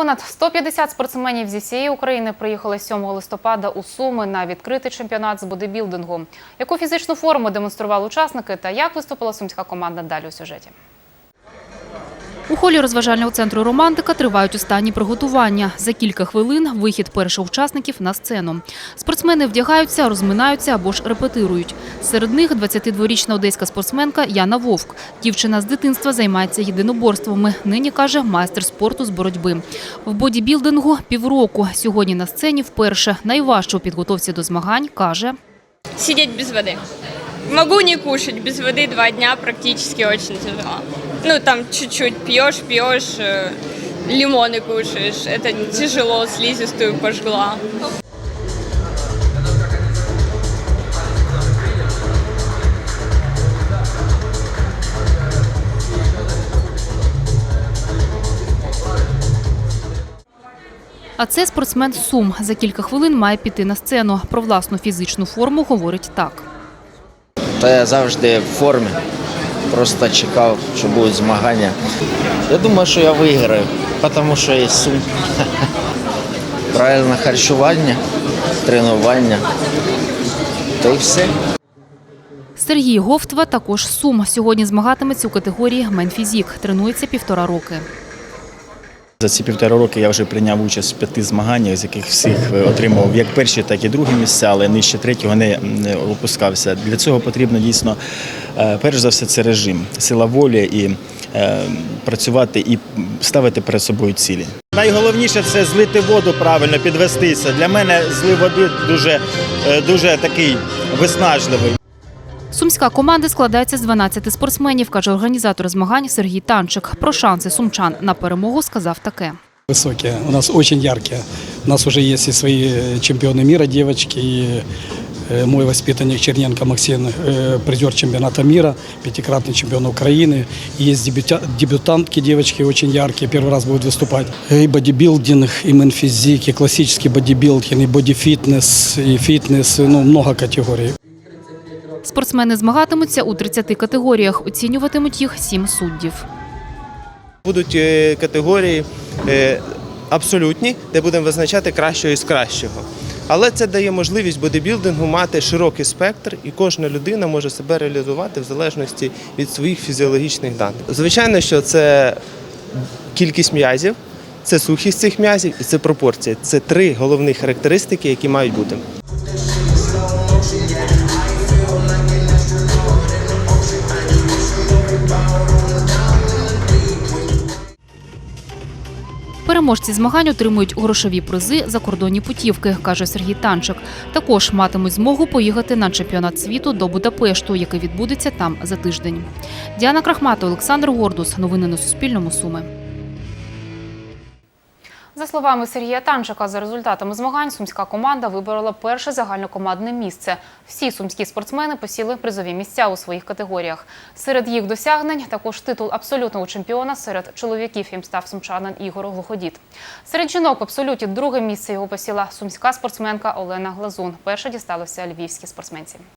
Понад 150 спортсменів зі всієї України приїхали 7 листопада у Суми на відкритий чемпіонат з бодибілдингу. Яку фізичну форму демонстрували учасники та як виступила сумська команда далі у сюжеті. У холі розважального центру «Романтика» тривають останні приготування. За кілька хвилин вихід перших учасників на сцену. Спортсмени вдягаються, розминаються або ж репетирують. Серед них 22-річна одеська спортсменка Яна Вовк. Дівчина з дитинства займається єдиноборствами. Нині, каже, майстер спорту з боротьби. В бодібілдингу – півроку. Сьогодні на сцені вперше. Найважче у підготовці до змагань, каже – сидеть без воды. Могу не кушать без воды два дня практически очень тяжело. Ну, там чуть-чуть пьешь, пьешь, э, лимоны кушаешь. Это тяжело, слизистую пожгла. А це спортсмен з Сум. За кілька хвилин має піти на сцену. Про власну фізичну форму говорить так. Та я завжди в формі. Просто чекав, що будуть змагання. Я думаю, що я виграю, тому що є сум. Правильне харчування, тренування. Та й все. Сергій Говтва також Сум. Сьогодні змагатиметься у категорії менфізік. Тренується півтора роки. За ці півтора роки я вже прийняв участь в п'яти змаганнях, з яких всіх е, отримав як перші, так і другі місця, але нижче третього не опускався. Для цього потрібно дійсно, е, перш за все, це режим, сила волі і е, працювати і ставити перед собою цілі. Найголовніше це злити воду правильно, підвестися. Для мене злив води дуже, дуже такий виснажливий. Сумська команда складається з 12 спортсменів, каже організатор змагань Сергій Танчик. Про шанси сумчан на перемогу сказав таке. Высокие, у нас очень яркие. У нас уже есть и свои э, чемпионы мира девочки, и э, мой воспитанник Черненко Максим, э, призер чемпионата мира, пятикратный чемпион Украины. И есть дебюта- дебютантки девочки очень яркие, первый раз будут выступать. И бодибилдинг, и менфизик, и классический бодибилдинг, и бодифитнес, и фитнес, ну много категорий. Спортсмени змагатимуться у 30 категоріях. Оцінюватимуть їх сім суддів. Будуть е, категорії е, абсолютні, де будемо визначати кращого із кращого. Але це дає можливість бодибілдингу мати широкий спектр, і кожна людина може себе реалізувати в залежності від своїх фізіологічних даних. Звичайно, що це кількість м'язів, це сухість цих м'язів і це пропорція. Це три головні характеристики, які мають бути. Переможці змагань отримують грошові призи закордонні путівки, каже Сергій Танчик. Також матимуть змогу поїхати на чемпіонат світу до Будапешту, який відбудеться там за тиждень. Діана Крахмата, Олександр Гордус. Новини на Суспільному. Суми. За словами Сергія Танчика, за результатами змагань сумська команда виборола перше загальнокомандне місце. Всі сумські спортсмени посіли призові місця у своїх категоріях. Серед їх досягнень також титул абсолютного чемпіона серед чоловіків їм став сумчанин Ігор Глуходіт. Серед жінок в абсолюті друге місце його посіла сумська спортсменка Олена Глазун. Перша дісталося львівській спортсменці.